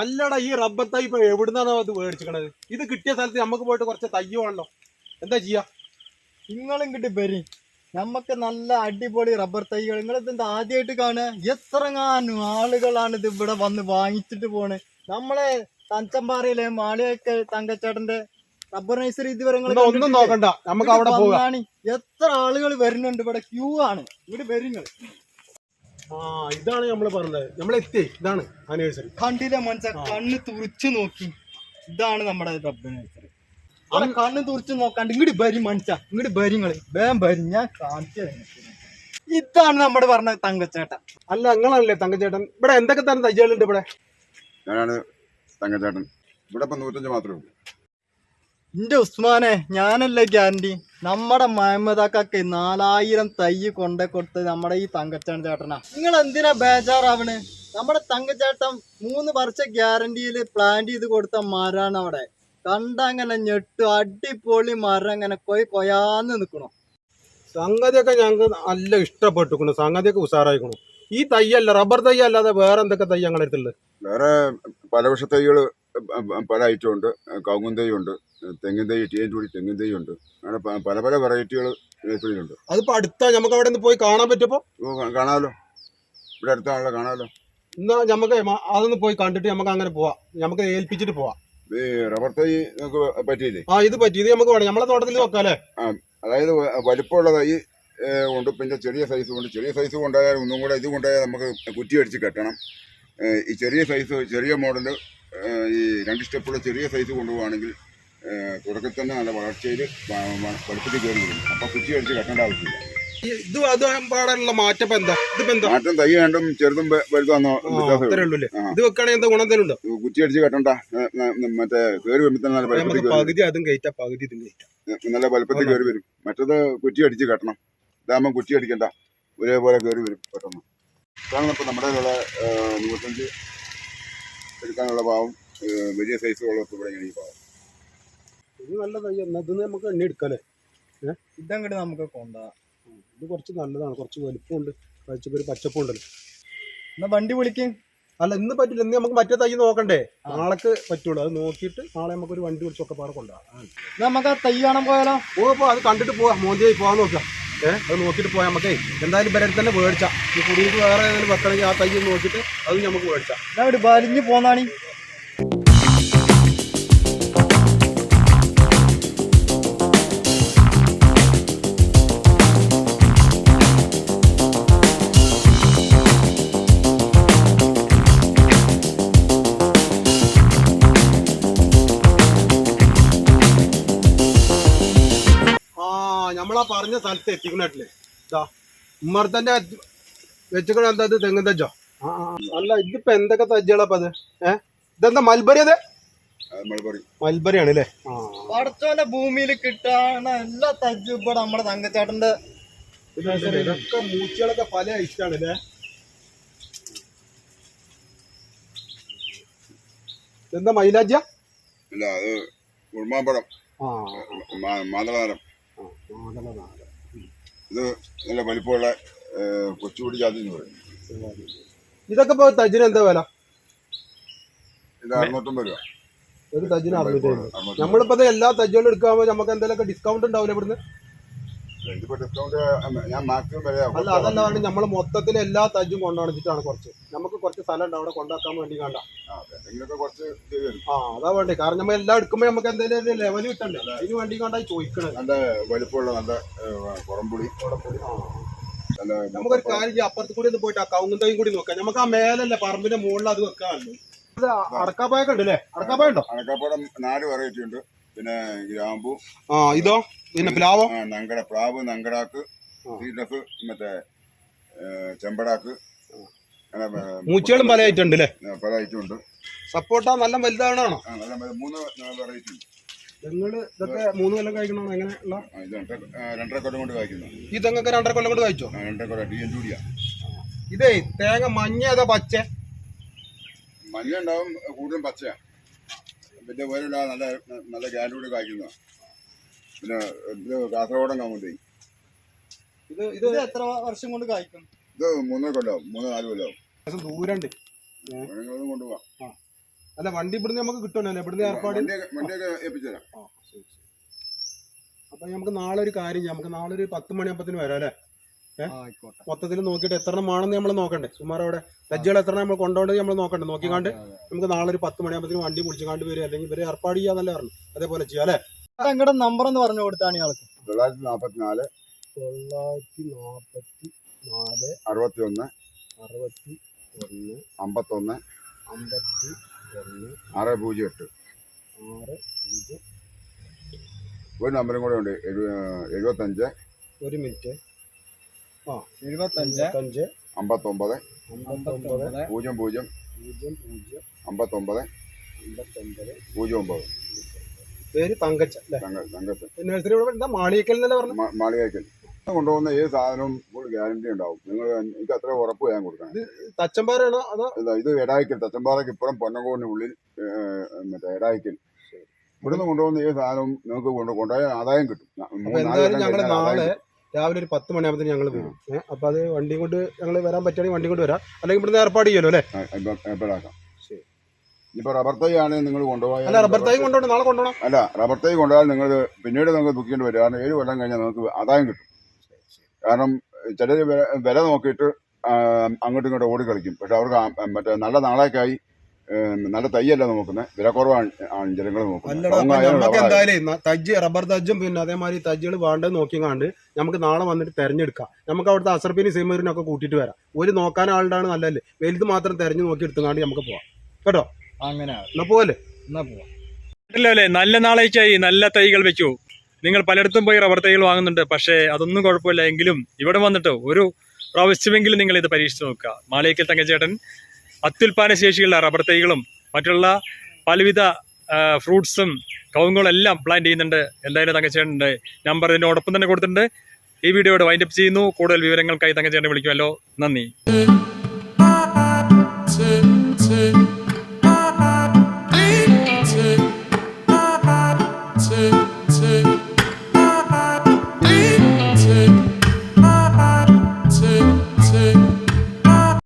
അല്ലടാ ഈ റബ്ബർ തൈ ഇപ്പൊ എവിടുന്നാണ് അത് മേടിച്ചിക്കണത്? ഇത് കിട്ടിയ സ്ഥലത്ത് നമുക്ക് പോയിട്ട് കുറച്ച് തയ്യുവാണല്ലോ വേണല്ലോ. എന്താ ചെയ്യാ? നിങ്ങളും കിട്ടി വരി. നമുക്ക് നല്ല അടിപൊളി റബ്ബർ തൈകൾ. നിങ്ങൾ ഇതെന്താ ആദ്യമായിട്ട് കാണുക? എത്രങ്ങാനും ആളുകളാണ് ഇത് ഇവിടെ വന്ന് വാങ്ങിച്ചിട്ട് പോണ്. നമ്മളെ തഞ്ചമ്പാറയിലെ മാളിയൊക്കെ തങ്കച്ചേട്ടന്റെ റബ്ബർ നൈസറി ഇതുവരെ ഒന്നും നോക്കണ്ട. നമുക്ക് അവിടെ എത്ര ആളുകൾ വരുന്നുണ്ട് ഇവിടെ? ക്യൂ ആണ്. ഇവിടെ വരുങ്ങൾ ആ ഇതാണ് നമ്മൾ പറഞ്ഞത്. നമ്മൾ എത്തി. ഇതാണ് ആനിവേഴ്സറി കണ്ടില്ല മനസ്സ കണ്ണ് തുറിച്ചു നോക്കി. ഇതാണ് നമ്മുടെ നഴ്സറി അവിടെ കണ്ണ് തുറിച്ചു നോക്കാണ്ട് ഇങ്ങോട്ട് ബരി മനസ്സ ഇങ്ങോട്ട് ബരിങ്ങൾ വേം ബരി ഞാൻ കാണിച്ചു ഇതാണ് നമ്മുടെ പറഞ്ഞ തങ്കച്ചേട്ടൻ. അല്ല നിങ്ങളല്ലേ തങ്കച്ചേട്ടൻ? ഇവിടെ എന്തൊക്കെ തരം തയ്യലുണ്ട് ഇവിടെ? ഞാനാണ് തങ്കച്ചേട്ടൻ. ഇവിടെ ഇപ്പം നൂറ്റഞ്ച് മാത്രമേ ഉള്ളൂ. എന്റെ ഉസ്മാനെ ഞാനല്ലേ ഗ്യാരണ്ടി? നമ്മുടെ മഹമ്മദാക്കൊക്കെ നാലായിരം തൈ കൊണ്ട കൊടുത്ത് നമ്മുടെ ഈ തങ്കച്ചൻ ചേട്ടനാ. നിങ്ങൾ എന്തിനാ ബേജാറാവണ്? നമ്മുടെ തങ്കച്ചേട്ടൻ മൂന്ന് വർഷ ഗ്യാരണ്ടിയിൽ പ്ലാന്റ് ചെയ്ത് കൊടുത്ത മരാണ് അവിടെ. കണ്ടങ്ങനെ ഞെട്ടു അടിപൊളി മരം അങ്ങനെ കൊയ് കൊയാന്ന് നിക്കണു. സംഗതിയൊക്കെ ഞങ്ങൾക്ക് നല്ല ഇഷ്ടപ്പെട്ടുക്കണു സംഗതിയൊക്കെ ഉഷാറായിക്കണു. ഈ തയ്യല്ല റബ്ബർ തയ്യല്ലാതെ അല്ലാതെ വേറെ എന്തൊക്കെ തയ്യ ഞങ്ങളുടെ അടുത്തുള്ളത്? വേറെ പലവൃക്ഷ തൈകൾ പല ഐറ്റം ഉണ്ട് കവുങ്ങും തൈ ഉണ്ട് തെങ്ങിൻ തൈ ടീൻ കൂടി തെങ്ങിൻ തൈ ഉണ്ട് അങ്ങനെ പല പല വെറൈറ്റികൾ നഴ്സറിയിലുണ്ട് അതിപ്പോ അടുത്ത നമുക്ക് അവിടെ നിന്ന് പോയി കാണാൻ പറ്റുമോ കാണാലോ കാ- കാണാമല്ലോ ഇവിടെ അടുത്താണല്ലോ കാണാമല്ലോ എന്നാ നമുക്ക് അതൊന്ന് പോയി കണ്ടിട്ട് നമുക്ക് അങ്ങനെ പോവാം. നമുക്ക് ഏൽപ്പിച്ചിട്ട് പോവാം. ഈ റബ്ബർ തൈ നമുക്ക് പറ്റിയില്ലേ? ആ ഇത് പറ്റി ഇത് നമുക്ക് വേണം. നമ്മളെ തോട്ടത്തിൽ വെക്കാല്ലേ അതായത് വലിപ്പമുള്ള തൈ ഉണ്ട്. പിന്നെ ചെറിയ സൈസ് ഉണ്ട്. ചെറിയ സൈസ് കൊണ്ടായാൽ ഒന്നും കൂടെ ഇത് കൊണ്ടായാൽ നമുക്ക് കുറ്റി അടിച്ച് കെട്ടണം ഈ ചെറിയ സൈസ് ചെറിയ മോഡൽ ഈ രണ്ട് സ്റ്റെപ്പുള്ള ചെറിയ സൈസ് കൊണ്ടുപോവാണെങ്കിൽ തുടക്കത്തിൽ തന്നെ നല്ല വളർച്ചയിൽ പഠിപ്പിച്ച് കയറി വരും അപ്പം കുച്ചി അടിച്ച് കെട്ടേണ്ട ആവശ്യമില്ല. ഇത് അത് പാടാനുള്ള മാറ്റം എന്താ? ഇതിപ്പോ എന്താ? മാറ്റം തൈ കണ്ടും ചെറുതും വലുതാന്നോ. ഇത് വെക്കണെങ്കിൽ എന്താ ഗുണം ഉണ്ടോ? കുറ്റി അടിച്ച് കെട്ടണ്ട. മറ്റേ കയറി വരുമ്പോൾ നല്ല കയറി പകുതി അതും കയറ്റാ പകുതി ഇതും കയറ്റാം. വരും. നല്ല വലുപ്പത്തിൽ കയറി വരും. മറ്റത് കുറ്റി അടിച്ച് കെട്ടണം. ഇതാകുമ്പോൾ കുറ്റി അടിക്കണ്ട. ഒരേപോലെ കയറി വരും പെട്ടെന്ന്. ഇതാണ് ഇപ്പോൾ നമ്മുടെ നൂറ്റഞ്ച് എടുക്കാനുള്ള പാവം വലിയ സൈസ് ഉള്ളപ്പോൾ ഇവിടെ ഈ പാവം. ഇത് നല്ല തൈ എന്നാ ഇത് നമുക്ക് എണ്ണി എടുക്കാല്ലേ? ഇതങ്ങോട്ട് നമുക്ക് കൊണ്ടുപോകാം ഇത് കുറച്ച് നല്ലതാണ്. കുറച്ച് വലിപ്പമുണ്ട്. കഴിച്ചപ്പോ ഒരു പച്ചപ്പുണ്ടല്ലോ. എന്നാ വണ്ടി വിളിക്കും. അല്ല ഇന്ന് പറ്റില്ല. ഇന്ന് നമുക്ക് മറ്റേ തൈ നോക്കണ്ടേ? നാളേക്ക് പറ്റുള്ളൂ. അത് നോക്കിയിട്ട് നാളെ നമുക്ക് ഒരു വണ്ടി വിളിച്ചൊക്കെ പാടെ കൊണ്ടുപോകാം നമുക്ക് ആ തൈ കാണാൻ പോയാലോ? പോകപ്പോ അത് കണ്ടിട്ട് പോവാം. മോന്തിയായി പോകാൻ നോക്കാം. ഏഹ് അത് നോക്കിയിട്ട് പോയാൽ നമുക്ക് എന്തായാലും ഇവരെ തന്നെ മേടിച്ചാൽ ഈ കുടിയിട്ട് വേറെ ഏതെങ്കിലും വെക്കണമെങ്കിൽ ആ തൈ നോക്കിയിട്ട് അത് നമുക്ക് മേടിച്ചാൽ വലിഞ്ഞു പോന്നാണി. നമ്മളാ പറഞ്ഞ സ്ഥലത്ത് എത്തിക്കണട്ടില്ലേ ഇതാ ഉമ്മർത്തന്റെ വെച്ചുക്കണ എന്താ ഇത്? തെങ്ങ് തജ്ജോ. അല്ല ഇതിപ്പോ എന്തൊക്കെ തജ്ജകളപ്പ അത്? ഏഹ് ഇതെന്താ മൽബറി അതെ? മൽബറി. ആണ് അല്ലേ? ആ. പടച്ചോന്റെ ഭൂമിയിൽ കിട്ടാണ് എല്ലാ തജ്ജും ഇവിടെ നമ്മുടെ തങ്കച്ചേട്ടന്റെ ഇതൊക്കെ മൂച്ചകളൊക്കെ പല ഐറ്റാണ് അല്ലേ? എന്താ മൈലാജ്യ ഇല്ല അത് ഉൾമാമ്പഴം ആ. മാ- ഇത് നല്ല വലിപ്പമുള്ള ഏ, കൊച്ചുകുടി ജാതി എന്ന് പറയും. ഇതൊക്കെ ഇപ്പൊ തജിന് എന്താ വില? ഇത് അറുന്നൂറ്റമ്പത് രൂപ. ഒരു തജിന് അറുന്നൂറ്റി. നമ്മളിപ്പോ എല്ലാ തജ്ജുകളും എടുക്കാൻ നമുക്ക് എന്തെങ്കിലും ഡിസ്കൗണ്ട് ഉണ്ടാവില്ല ഇവിടുന്ന്? അല്ല അതല്ല നമ്മൾ മൊത്തത്തിൽ എല്ലാ തജ്ജും കൊണ്ടുവന്നിട്ടാണ് കുറച്ച്. നമുക്ക് കുറച്ച് സ്ഥലം ഉണ്ട് അവിടെ കൊണ്ടാക്കാൻ വേണ്ടി കണ്ട. ആ അതാ. വേണ്ടി. കാരണം നമ്മൾ എല്ലാം എടുക്കുമ്പോ നമുക്ക് എന്തെങ്കിലും ഒരു ലെവൽ കിട്ടണ്ടേ? അതിന് വേണ്ടി കണ്ടായി ചോദിക്കണത്. നല്ല വലിപ്പമുള്ള നല്ല ഏ, പുറംപുളി. നല്ല നമുക്കൊരു കാര്യം അപ്പുറത്ത് കൂടി ഒന്ന് പോയിട്ട് ആ കൗങ്ങുന്തയും കൂടി നോക്കാം. നമുക്ക് ആ മേലല്ലേ പറമ്പിന്റെ മുകളിൽ അത് വെക്കാമല്ലോ ഇത് അടക്കാപ്പായൊക്കെ ഉണ്ട് അല്ലേ അടക്കാപ്പായ ഉണ്ടോ അടക്കാപ്പാടം നാല് വെറൈറ്റി ഉണ്ട്. പിന്നെ ഗ്രാമ്പു ആ ഇതോ? പിന്നെ പ്ലാവോ? നങ്കട പ്ലാവ് നങ്കടാക്ക് മറ്റേ ചെമ്പടാക്ക്. മൂച്ചകളും പല ഐറ്റം ഉണ്ട് അല്ലേ പല ഐറ്റം ഉണ്ട് സപ്പോർട്ട നല്ല വലുതാണോ മൂന്ന് വെറൈറ്റി ഉണ്ട് നിങ്ങൾ ഇതൊക്കെ മൂന്ന് കൊല്ലം കഴിക്കണോ? എങ്ങനെ രണ്ടര കൊല്ലം കൊണ്ട് ഈ തെങ്ങൊക്കെ രണ്ടര കൊല്ലം കൊണ്ട് കഴിച്ചോ രണ്ടര കൊല്ലം ഡി എൻ ജൂഡിയ. ഇതേ തേങ്ങ മഞ്ഞ ഏതാ പച്ച? മഞ്ഞ ഉണ്ടാവും കൂടുതലും പച്ചയാ. പിന്നെ വേറെ നല്ല നല്ല ഗ്യാരൂടി കായ്ക്കുന്ന പിന്നെ കാസർഗോഡൻ കമുന്തേ ഇത് ഇത് എത്ര വർഷം കൊണ്ട് കായ്ക്കും? ഇത് മൂന്നര കൊല്ലം മൂന്ന് നാല് ലേശം ദൂരണ്ട്. കൊണ്ടുപോവാം. അല്ല വണ്ടി ഇവിടുന്ന് നമുക്ക് കിട്ടണല്ലോ ഇവിടുന്ന് ഏർപ്പാട്. അപ്പൊ നമുക്ക് നാളെ ഒരു കാര്യം ചെയ്യാം. നമുക്ക് നാളെ ഒരു പത്ത് മണിയാകുമ്പത്തിന് വരാം അല്ലേ? മൊത്തത്തിൽ നോക്കിയിട്ട് എത്ര എണ്ണമാണെന്ന് നമ്മൾ നോക്കണ്ടേ? സുമാർ അവിടെ? ലജ്ജകൾ എത്ര നമ്മൾ കൊണ്ടുപോകേണ്ടത് നമ്മൾ നോക്കണ്ടേ? നോക്കിക്കാണ്ട് നമുക്ക് നാളെ ഒരു പത്ത് മണിയാകുമ്പത്തിന് വണ്ടി പിടിച്ചുകാണ്ട് വരും. അല്ലെങ്കിൽ ഇവരെ ഏർപ്പാട് ചെയ്യാന്നല്ലേ പറഞ്ഞു അതേപോലെ ചെയ്യാം അല്ലേ? നിങ്ങളുടെ നമ്പർ എന്ന് പറഞ്ഞു കൊടുത്താണ് ഇയാൾക്ക്. തൊള്ളായിരത്തി നാൽപ്പത്തിനാല് തൊള്ളായിരത്തി നാപ്പത്തി നാല് അറുപത്തി ഒന്ന് അറുപത്തി ഒന്ന് അമ്പത്തൊന്ന് അമ്പത്തി ഒന്ന് ആറ് പൂജ്യം എട്ട്. ആറ് പൂജ്യം. ഒരു നമ്പറും കൂടെ ഉണ്ട്. എഴു എഴുപത്തഞ്ച് ഒരു മിനിറ്റ്. ആ എഴുപത്തഞ്ച് അഞ്ച് അമ്പത്തൊമ്പത് അമ്പത്തൊമ്പത് പൂജ്യം പൂജ്യം പൂജ്യം പൂജ്യം അമ്പത്തൊമ്പത് അമ്പത്തൊമ്പത്. പൂജ്യം ഒമ്പത്. പേര് തങ്കച്ച തങ്കച്ച മാളിയേക്കൽ എന്നല്ലേ പറഞ്ഞു മാ- മാളികയ്ക്കൽ കൊണ്ടുപോകുന്ന ഏത് സാധനവും ഗ്യാരണ്ടി ഉണ്ടാവും. നിങ്ങൾ എനിക്ക് അത്ര ഉറപ്പ് ഞാൻ കൊടുക്കണം. തച്ചമ്പാറാണോ അതോ? ഇതാ, എടായിക്കൽ തച്ചമ്പാറയ്ക്ക് ഇപ്പുറം പൊന്നങ്കോടിന് ഉള്ളിൽ മറ്റേ എടായിക്കൽ. ഇവിടുന്ന് കൊണ്ടുപോകുന്ന ഏത് സാധനവും നിങ്ങൾക്ക് കൊണ്ട് കൊണ്ടുപോയാൽ ആദായം കിട്ടും. ഞങ്ങൾ നാളെ രാവിലെ ഒരു പത്ത് മണിയാകുമ്പോൾ ഞങ്ങൾ വരും. അപ്പോൾ അപ്പൊ അത് വണ്ടിയും കൊണ്ട് ഞങ്ങൾ വരാൻ പറ്റുകയാണെങ്കിൽ വണ്ടി കൊണ്ട് വരാം. അല്ലെങ്കിൽ ഇവിടുന്ന് ഏർപ്പാട് ചെയ്യുമല്ലോ അല്ലേ? എപ്പോഴാക്കാം ശരി. റബ്ബർ തൈ ആണ് നിങ്ങൾ കൊണ്ടുപോയാൽ അല്ല റബ്ബർ തൈ കൊണ്ടുപോകണം. നാളെ കൊണ്ടുപോകണം. അല്ല റബ്ബർ തൈ കൊണ്ടുപോയാൽ നിങ്ങൾ പിന്നീട് നിങ്ങൾക്ക് ദുഃഖിക്കേണ്ടി വരും. കാരണം ഏഴ് കൊല്ലം കഴിഞ്ഞാൽ നിങ്ങൾക്ക് ആദായം കിട്ടും. കാരണം ചിലർ വില നോക്കിയിട്ട് അങ്ങോട്ടും ഇങ്ങോട്ടും ഓടി കളിക്കും. പക്ഷെ അവർക്ക് മറ്റേ നല്ല നാളേക്കായി നല്ല തയ്യല്ല നോക്കുന്നത്. വില കുറവാണ് ആണ് ജനങ്ങൾ നോക്കുന്നത്. എന്തായാലും തജ്ജ് റബ്ബർ തജ്ജും പിന്നെ അതേമാതിരി തജ്ജുകൾ വേണ്ടത് നോക്കിങ്ങാണ്ട് നമുക്ക് നാളെ വന്നിട്ട് തെരഞ്ഞെടുക്കാം. നമുക്ക് അവിടുത്തെ അസർപ്പിനി സെമീറിനൊക്കെ കൂട്ടിയിട്ട് വരാം. ഒരു നോക്കാൻ ആളുടെ നല്ലല്ലേ വലുത് മാത്രം തെരഞ്ഞു നോക്കി എടുത്തുകാണ്ട് നമുക്ക് പോവാം. കേട്ടോ? അങ്ങനെ. എന്നാ പോവല്ലേ? എന്നാ പോവാം. നല്ല നാളേക്കായി നല്ല തൈകൾ വെക്കൂ നിങ്ങൾ പലയിടത്തും പോയി റബ്ബർ തൈകൾ വാങ്ങുന്നുണ്ട്. പക്ഷേ അതൊന്നും കുഴപ്പമില്ല. എങ്കിലും ഇവിടെ വന്നിട്ട് ഒരു പ്രാവശ്യമെങ്കിലും നിങ്ങൾ ഇത് പരീക്ഷിച്ച് നോക്കുക. മാളയക്കൽ തങ്കച്ചേട്ടൻ അത്യുൽപാദന ശേഷിയുള്ള റബ്ബർ തൈകളും മറ്റുള്ള പലവിധ ഫ്രൂട്ട്സും കവുങ്ങളും എല്ലാം പ്ലാൻ ചെയ്യുന്നുണ്ട്. എന്തായാലും തങ്കച്ചേട്ടന്റെ നമ്പർ ഇതിനോടൊപ്പം തന്നെ കൊടുത്തിട്ടുണ്ട്. ഈ വീഡിയോയുടെ വൈൻഡപ്പ് ചെയ്യുന്നു. കൂടുതൽ വിവരങ്ങൾക്കായി തങ്കച്ചേട്ടനെ വിളിക്കുമല്ലോ. നന്ദി.